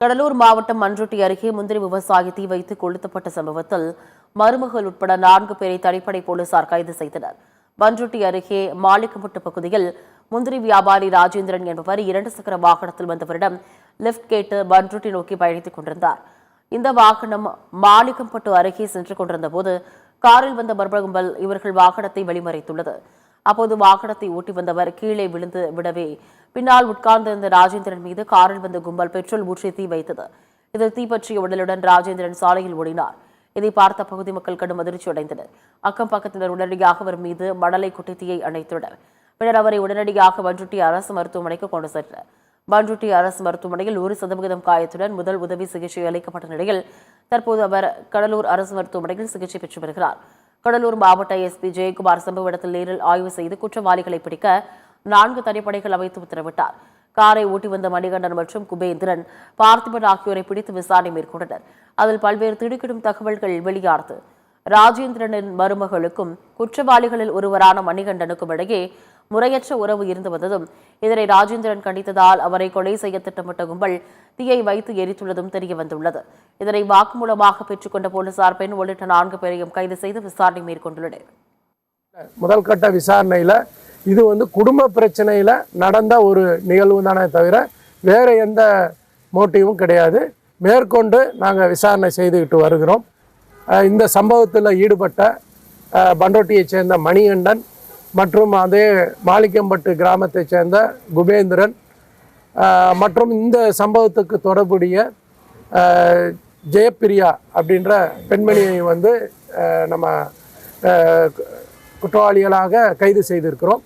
கடலூர் மாவட்டம் மன்ருட்டி அருகே முந்திரி விவசாயி தீ வைத்து கொளுத்தப்பட்ட சம்பவத்தில் மருமகள் உட்பட நான்கு பேரை தனிப்படை போலீசார் கைது செய்தனர். மன்ருட்டி அருகே மாளிகம்பட்டு பகுதியில் முந்திரி வியாபாரி ராஜேந்திரன் என்பவர் இரண்டு சக்கர வாகனத்தில் வந்தவரிடம் லிப்ட் கேட்டு பன்ருட்டி நோக்கி பயணித்துக் கொண்டிருந்தார். இந்த வாகனம் மாளிகம்பட்டு அருகே சென்று கொண்டிருந்த போது காரில் வந்த மர்ம கும்பல் இவர்கள் வாகனத்தை வழிமறைத்துள்ளது. அப்போது வாகனத்தை ஓட்டி வந்தவர் கீழே விழுந்து விடவே பின்னால் உட்கார்ந்திருந்த ராஜேந்திரன் மீது காரில் வந்த கும்பல் பெட்ரோல் ஊற்றி தீ வைத்தது. இதில் தீப்பற்றிய உடலுடன் ராஜேந்திரன் சாலையில் ஓடினார். இதை பார்த்த பகுதி மக்கள் கடும் அதிர்ச்சி அடைந்தனர். அக்கம் பக்கத்தினர் உடனடியாக அவர் மீது மணலை குட்டி தீயை அணைத்துள்ளனர் பின்னர் அவரை உடனடியாக பன்ருட்டி அரசு மருத்துவமனைக்கு கொண்டு சென்றனர். பன்ருட்டி அரசு மருத்துவமனையில் ஒரு சதவிகிதம் காயத்துடன் முதல் உதவி சிகிச்சை அளிக்கப்பட்ட நிலையில் தற்போது அவர் கடலூர் அரசு மருத்துவமனையில் சிகிச்சை பெற்று வருகிறார். கடலூர் மாவட்ட எஸ்பி ஜெயக்குமார் சம்பவ இடத்தில் நேரில் ஆய்வு செய்து குற்றவாளிகளை பிடிக்க நான்கு தனிப்படைகள் அமைத்து உத்தரவிட்டார். காரை ஓட்டி வந்த மணிகண்டன் மற்றும் குபேந்திரன் பார்த்திபன் ஆகியோரை பிடித்து விசாரணை மேற்கொண்டனர். அதில் பல்வேறு திடுக்கிடும் தகவல்கள் வெளியானது. ராஜேந்திரனின் மருமகளுக்கும் குற்றவாளிகளில் ஒருவரான மணிகண்டனுக்கும் இடையே முறையற்ற உறவு இருந்து வந்ததும் இதனை ராஜேந்திரன் கண்டித்ததால் அவரை கொலை செய்ய திட்டமிட்ட கும்பல் தீயை வைத்து எரித்துள்ளதும் தெரிய வந்துள்ளது. இதனை வாக்குமூலமாக பெற்றுக்கொண்ட போலீசார் பெண் உள்ளிட்ட நான்கு பேரையும் கைது செய்து விசாரணை மேற்கொண்டுள்ளனர். முதல் கட்ட விசாரணையில் இது வந்து குடும்ப பிரச்சனையில் நடந்த ஒரு நிகழ்வு தானே தவிர வேறு எந்த மோட்டிவும் கிடையாது. மேற்கொண்டு நாங்கள் விசாரணை செய்துக்கிட்டு வருகிறோம். இந்த சம்பவத்தில் ஈடுபட்ட பண்டோட்டியைச் சேர்ந்த மணிகண்டன் மற்றும் அதே மாளிகம்பட்டு கிராமத்தைச் சேர்ந்த குபேந்திரன் மற்றும் இந்த சம்பவத்துக்கு தொடர்புடைய ஜெயப்பிரியா அப்படின்ற பெண்மணியை வந்து நம்ம குற்றவாளிகளாக கைது செய்திருக்கிறோம்.